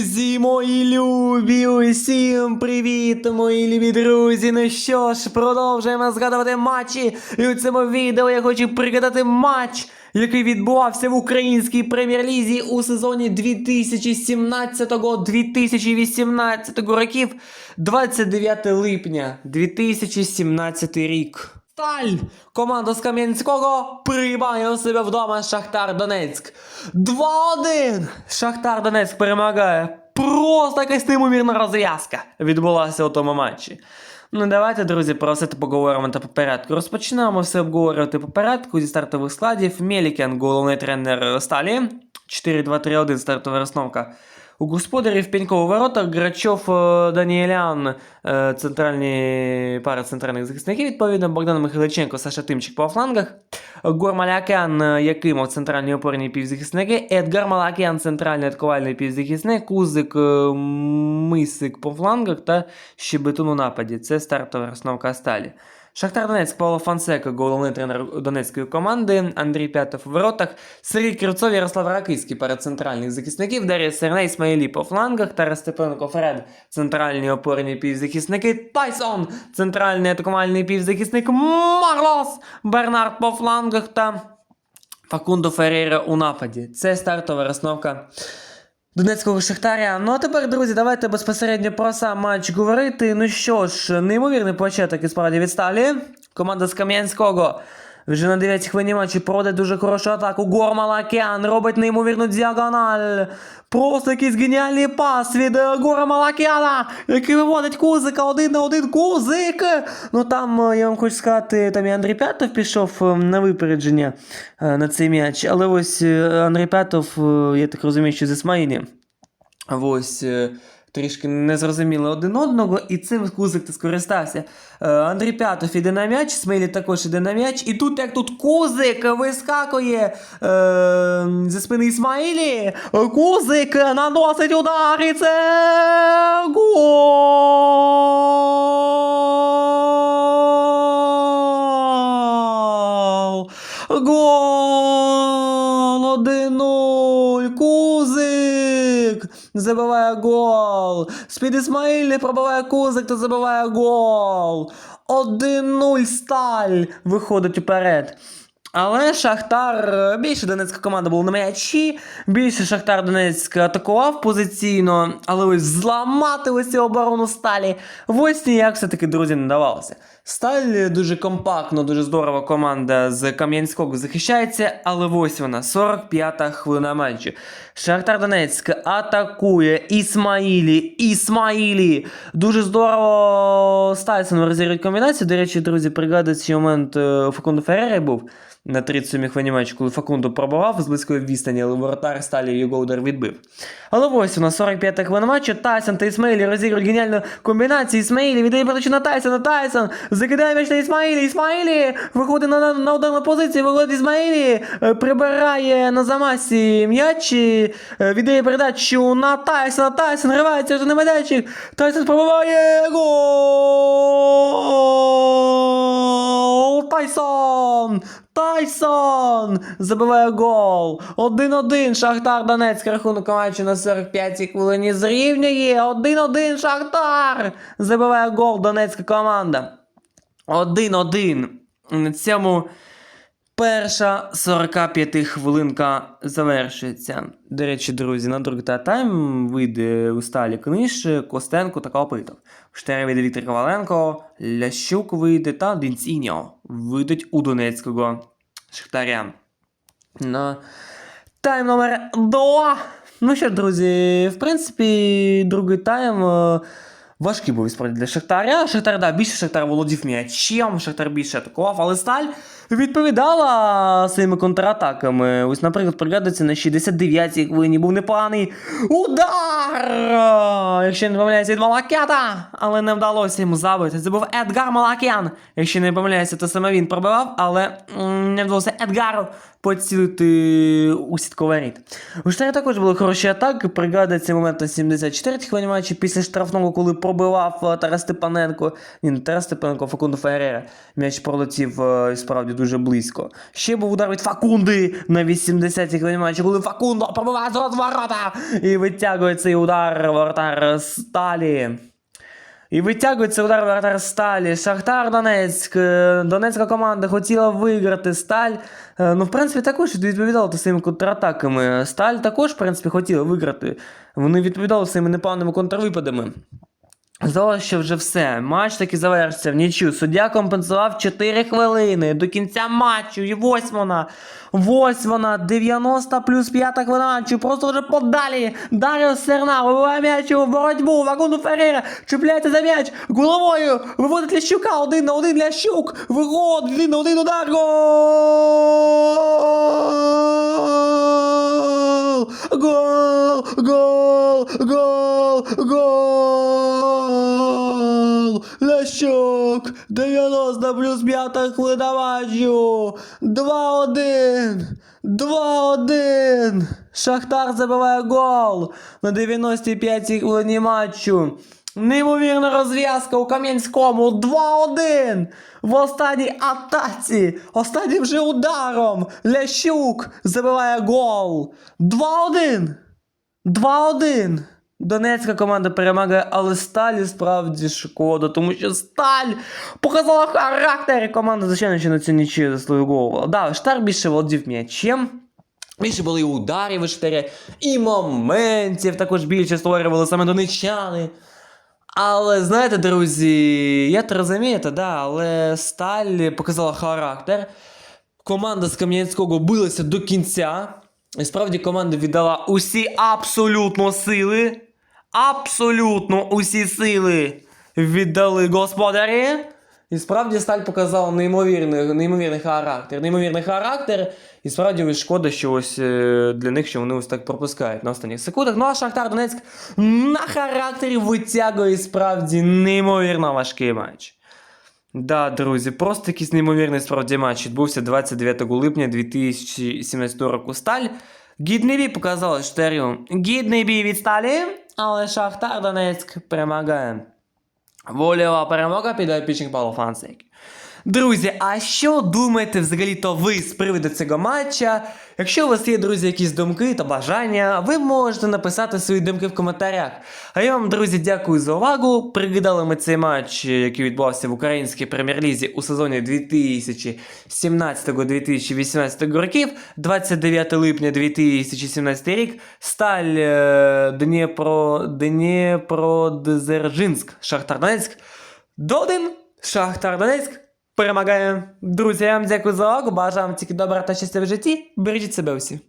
Друзі, мої любі, усім привіт, мої любі друзі. Ну що ж, продовжуємо згадувати матчі. І у цьому відео я хочу пригадати матч, який відбувався в українській прем'єр-лізі у сезоні 2017-2018 років. 29 липня 2017 рік. Сталь! Команда з Кам'янського приймає у себе вдома Шахтар Донецьк. 2-1! Шахтар Донецьк перемагає. Просто якась неймовірна розв'язка відбулася у тому матчі. Ну, давайте, друзі, про все це поговоримо та по. Розпочинаємо все обговорювати по зі стартових складів. Мелікян, головний тренер Сталі. 4-2-3-1 стартова розновка. У господарів Пенько у воротах, Грачов е, Даніелян, е, центральні пари центральних захисників, відповідно, Богдан Михайличенко, Саша Тимчик по флангах, Гор Малякян, е, Якимов, центральні опорні півзахисники, Едгар Малакян, центральний атакувальний півзахисник, Кузик, е, Мисик по флангах та Щебетун у нападі. Це стартова розновка сталі. Шахтар Донецьк, Павло Фансека, головний тренер донецької команди, Андрій П'ятов у воротах, Сергій Кривцов, Ярослав Ракицький перед центральних захисників, Дар'я Серней, Ісмаїлі по флангах, Тарас Степенко, Фред, центральні опорні півзахисники, Тайсон, центральний атакувальний півзахисник, Марлос, Бернард по флангах та Факундо Феррейра у нападі. Це стартова розновка Донецького Шахтаря. Ну а тепер, друзі, давайте безпосередньо про сам матч говорити. Ну що ж, неймовірний початок і справді від сталі. Команда з Кам'янського. Вже на 9 хвилині матчі проводить дуже хорошу атаку. Гормалакян робить неймовірну діагональ. Просто якийсь геніальний пас від е, Гора Малакяна, який виводить Кузика один на один Кузик. Ну там, е, я вам хочу сказати, там і Андрій П'ятов пішов е, на випередження на цей м'яч. Але ось Андрій П'ятов, я так розумію, що з Ісмаїлі. Ось трішки не зрозуміли один одного, і цим Кузик ти скористався. Е, Андрій П'ятов іде на м'яч, Смейлі також іде на м'яч. І тут як тут Кузик вискакує е, зі спини Ісмаїлі. Кузик наносить удар, і це гол! Гол! 1-0! Кузик! Забиває гол! З-під Ісмаїлі пробиває Кузик та забиває гол! 1-0 сталь виходить уперед. Але Шахтар, більше Донецька команда була на м'ячі, більше Шахтар Донецьк атакував позиційно, але ось зламати ось цю оборону сталі. Ось ніяк все-таки, друзі, не давалося. Сталь дуже компактно, дуже здорова команда з Кам'янського захищається, але ось вона, 45-та хвилина матчу. Шахтар Донецьк атакує Ісмаїлі, Ісмаїлі. Дуже здорово з Тайсоном розіграють комбінацію. До речі, друзі, пригадують, що момент е, Факунду Феррери був на 37-й хвилині матчу, коли Факунду пробував з близької відстані, але воротар сталі його удар відбив. Але ось нас 45-та хвилина матчу. Тайсон та Ісмаїлі розігрують геніальну комбінацію. Ісмаїлі віддає передачу на Тайсона. Тайсон закидає м'яч на Ісмаїлі. Ісмаїлі виходить на, на, на ударну позицію. Виходить Ісмаїлі. е, Прибирає на замасі м'яч. е, Віддає передачу на Тайсона. Тайсон ривається вже на медальчик. Тайсон пробиває гол. Тайсон! Тайсон! Забиває гол. 1-1. Шахтар Донецьк. Рахунок матчу на 45-й хвилині зрівнює. 1-1 Шахтар. Забиває гол Донецька команда. 1-1. На цьому перша 45 хвилинка завершується. До речі, друзі, на другий та тайм вийде у сталі Книж, Костенко та Копитов. В штері вийде Віктор Коваленко, Лящук вийде та Дінціньо вийдуть у Донецького Шахтаря. На тайм номер 2. Ну що, друзі, в принципі, другий тайм. Важкий був справді для Шахтаря. Шахтар, да, більше Шахтар володів м'ячем, Шахтар більше атакував, але сталь відповідала своїми контратаками. Ось, наприклад, приглядається на 69-й хвилині був непоганий удар! Якщо не помиляюся, від Малакята, але не вдалося йому забити. Це був Едгар Малакян. Якщо не помиляюся, то саме він пробивав, але не вдалося Едгару поцілити у сітковий рід. У Штарі також були хороші атаки. Пригадується момент на 74-й хвилині матчі після штрафного, коли пробивав е, Тарас Степаненко. Ні, не Тарас Степаненко, а Факунду Феррера. М'яч пролетів е, справді дуже близько. Ще був удар від Факунди на 80-й хвилині матчі, коли Факундо пробиває з розворота і витягує цей удар воротар Сталі. І витягується удар воротар Сталі. Шахтар Донецьк. Е, Донецька команда хотіла виграти Сталь. Е, Ну, в принципі, також відповідала своїми контратаками. Сталь також, в принципі, хотіла виграти. Вони відповідали своїми непевними контрвипадами. Здалося, що вже все. Матч таки завершився в нічю. Суддя компенсував 4 хвилини до кінця матчу. І ось вона. Ось вона. 90 плюс 5 хвилина матчу. Просто вже подалі. Даріо Серна вибиває м'яч у боротьбу. Вагону Феррера чіпляється за м'яч. Головою виводить Лящука. Один на один Лящук. Виход. Один на один удар. Гол! Гол! Гол! Гол! Гол! Лящук! 90 плюс 5 хвилина матчу! 2-1! 2-1! Шахтар забиває гол на 95-й хвилині матчу. Неймовірна розв'язка у Кам'янському 2-1! В останній атаці, останнім же ударом Лящук забиває гол. 2-1! 2-1. Донецька команда перемагає, але Сталі справді шкода, тому що Сталь показала характер. і Команда, звичайно, що на цю нічию заслуговувала. Да, Штар більше володів м'ячем. Більше були і ударів у Штарі, і моментів також більше створювали саме донечани. Але знаєте, друзі, я то розумієте, да, але Сталь показала характер. Команда з Кам'янського билася до кінця. І справді команда віддала усі абсолютно сили. Абсолютно усі сили віддали господарі. І справді Сталь показала неймовірний, неймовірний характер. Неймовірний характер. І справді ось шкода, що ось е, для них, що вони ось так пропускають на останніх секундах. Ну а Шахтар Донецьк на характері витягує справді неймовірно важкий матч. Да, друзі, просто якийсь неймовірний справді матч відбувся 29 липня 2017 року. Сталь. Гідний бій показав Штарю. Гідний бій від Сталі, але Шахтар Донецьк перемагає. Вольова перемога піде Павло Фансек. Друзі, а що думаєте взагалі-то ви з приводу цього матча? Якщо у вас є, друзі, якісь думки та бажання, ви можете написати свої думки в коментарях. А я вам, друзі, дякую за увагу. Пригадали ми цей матч, який відбувався в українській прем'єр-лізі у сезоні 2017-2018 років, 29 липня 2017 рік. Сталь е, Дніпро, Дніпродзержинськ, Шахтар Донецьк. До Шахтар Донецьк перемагає. Друзі, дякую за увагу. Бажаю вам тільки добра та щастя в житті. Бережіть себе усі.